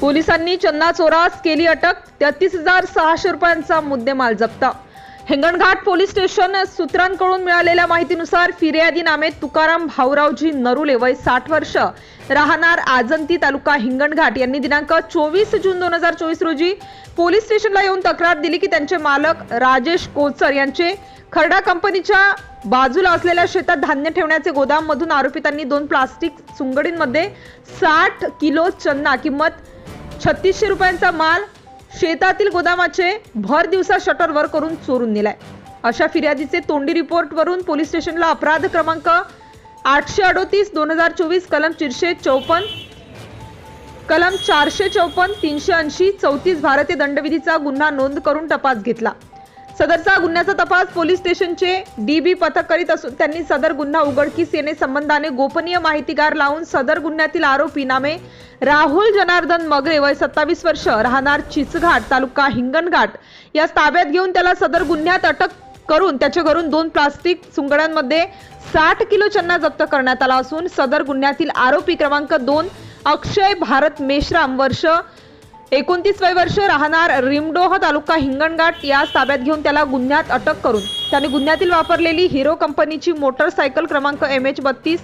पोलिसांनी चन्ना चोरास केली अटक तेहतीस हजार सहाशे रुपयांचा मुद्देमाल जप्त. हिंगणघाट पोलीस स्टेशन सूत्रांकडून मिळालेल्या माहितीनुसार फिर्यादी नामे तुकाराम भाऊरावजी नरुले वय साठ वर्ष राहणार आजंती तालुका हिंगणघाट. यांनी दिनांक चोवीस जून दोन हजार चोवीस रोजी पोलीस स्टेशनला येऊन तक्रार दिली की त्यांचे मालक राजेश कोचर यांचे खरडा कंपनीच्या बाजूला असलेल्या शेतात धान्य ठेवण्याचे गोदाम मधून आरोपितांनी दोन प्लास्टिक सुंगडींमध्ये साठ किलो चन्ना किंमत छत्तीसशे रुपयांचा माल शेतातील गोदामाचे भर दिवसा शटर वर करून चोरून नेलाय. अशा फिर्यादीचे तोंडी रिपोर्ट वरून पोलीस स्टेशनला अपराध क्रमांक आठशे अडोतीस दोन हजार चोवीस कलम चारशे चौपन्न कलम चारशे चौपन्न तीनशे ऐंशी चौतीस भारतीय दंडविधीचा गुन्हा नोंद करून तपास घेतला. सदरचा गुन्ह्याचा तपास पोलीस स्टेशनचे डीबी पथक करीत असून त्यांनी सदर गुन्हा उघडकीस येणे संबंधाने गोपनीय माहितीगार लावून सदर गुन्ह्यातील आरोपी नामे राहुल जनार्दन मगरे वय सत्तावीस वर्ष राहणार चिचघाट तालुका हिंगणघाट. या ताब्यात घेऊन त्याला सदर गुन्ह्यात अटक करून त्याच्या घरून दोन प्लास्टिक सुंगड्यांमध्ये साठ किलो चन्ना जप्त करण्यात आला असून सदर गुन्ह्यातील आरोपी क्रमांक दोन अक्षय भारत मेश्राम वर्ष एकोणतीस वय वर्ष राहणार रिमडोह तालुका हिंगणघाट. या ताब्यात घेऊन त्याला गुन्ह्यात अटक करून त्याने गुन्ह्यातील वापरलेली हिरो कंपनीची मोटरसायकल क्रमांक एम एच बत्तीस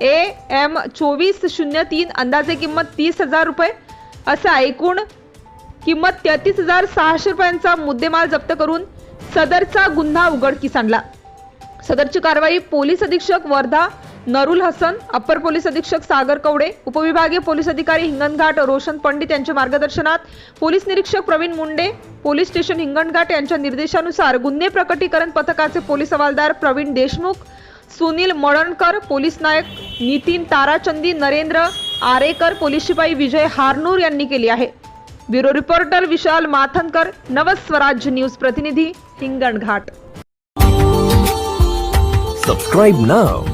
ए एम चोवीस शून्य तीन अंदाजे किंमत तीस हजार रुपये. असा एकूण किंमत तेहतीस हजार सहाशे रुपयांचा मुद्देमाल जप्त करून सदरचा गुन्हा उघडकीस आणला. सदरची कारवाई पोलीस अधीक्षक वर्धा नरुल हसन अप्पर पोलीस अधीक्षक सागर कवडे उपविभागीय पोलीस अधिकारी हिंगणघाट रोशन पंडित यांच्या मार्गदर्शनात पोलीस निरीक्षक प्रवीण मुंडे पोलीस स्टेशन हिंगणघाट यांच्या निर्देशानुसार गुन्हे प्रकटीकरण पथकाचे पोलीस हवालदार प्रवीण देशमुख सुनील मळणकर पोलीस नायक नितीन ताराचंदी नरेंद्र आरेकर पोलीस शिपाई विजय हारनूर यांनी केली आहे. Bureau reporter Vishal Mathankar Navswarajya news प्रतिनिधी हिंगणघाट Subscribe नाव